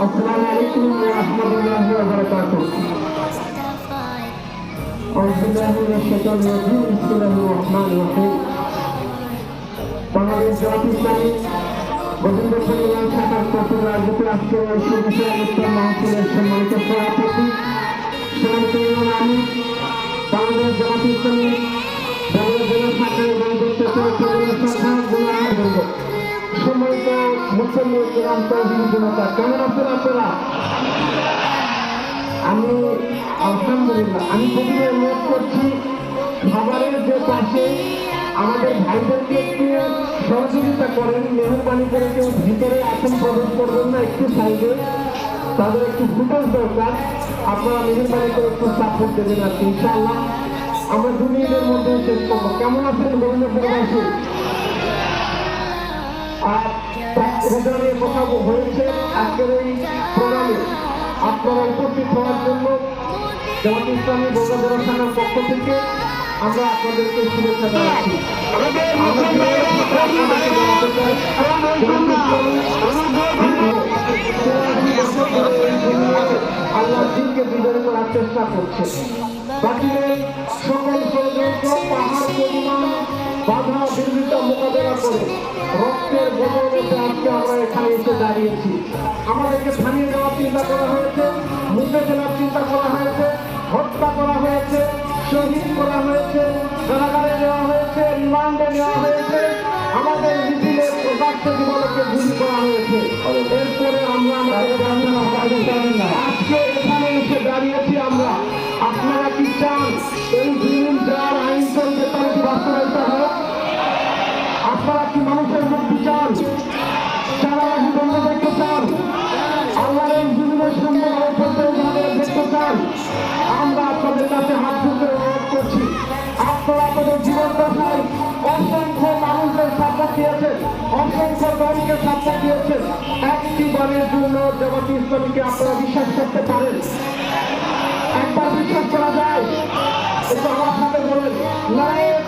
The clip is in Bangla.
السلام عليكم ورحمة الله وبركاته أعوذ بالله من الشيطان الرجيم بسم الله الرحمن الرحيم বাংলাদেশ জামাত ইসলামী গোবিন্দপুর ইমাম শাখার চতুর রাজনীতি আজকে ঐশ্ব বিষয় উত্তর মাহফিলের সম্মানিত সভাপতি সম্মানিত ইমাম আমি বাংলাদেশ জামাত ইসলামী বাংলা জেলা শাখা এবং দক্ষিণ শাখা গুণাবন্ধ সম্মানিত মুসলিম ইসলাম তহবিল জনতা। কেমন আছেন আপনারা? আমি, আলহামদুলিল্লাহ, আমি প্রথমে অনুরোধ করছি, খাবারের যে পাশে আমাদের ভাইদেরকে একটু সহযোগিতা করেন, মেহরবানি করে কেউ ভিতরে আসন প্রবেশ করবেন না, একটু সাইডে। তাদের একটু ফুটেজ দরকার। আপনারা মেহরবানি করে একটু সাপোর্ট দেবেন আর কি আমরা দু মিনিটের মধ্যে শেষ করব। কেমন আছেন গোবিন্দপুরবাসী আর রোজা নিয়ে কথা হয়েছে আজকের এই প্রোগ্রামে। আপনারা উপস্থিত হওয়ার জন্য জামাত ইসলামী বগুড়া জেলা থানার পক্ষ থেকে আমরা আপনাদেরকে শুভেচ্ছা জানাচ্ছি। দিনকে বিজয় করার করছে। বাকিদের সকল ষড়যন্ত্র, পাহাড়, পরিমাণ মোকাবেলা করে এখানে এসে দাঁড়িয়েছি। আমাদেরকে থামিয়ে দেওয়ার চিন্তা করা হয়েছে মুখে দেওয়ার চিন্তা করা হয়েছে, হত্যা করা হয়েছে, শহীদ করা হয়েছে, কারাগারে নেওয়া হয়েছে, রিমান্ডে নেওয়া হয়েছে, আমাদের মিছিলের প্রকাশ্য জীবনকে গুলি করা হয়েছে। এরপরে আমরা আজকে এখানে এসে দাঁড়িয়েছি আমরা। আপনারা কি চান? এই দিয়েছেন। অসংখ্য দলকে সাপোর্ট দিয়েছেন। একটি বারের জন্য জগতি ইসলামীকে আপনারা বিশ্বাস করতে পারেন। একবার বিশ্বাস করা যায়। আমার সাথে বলেন নারায়ণ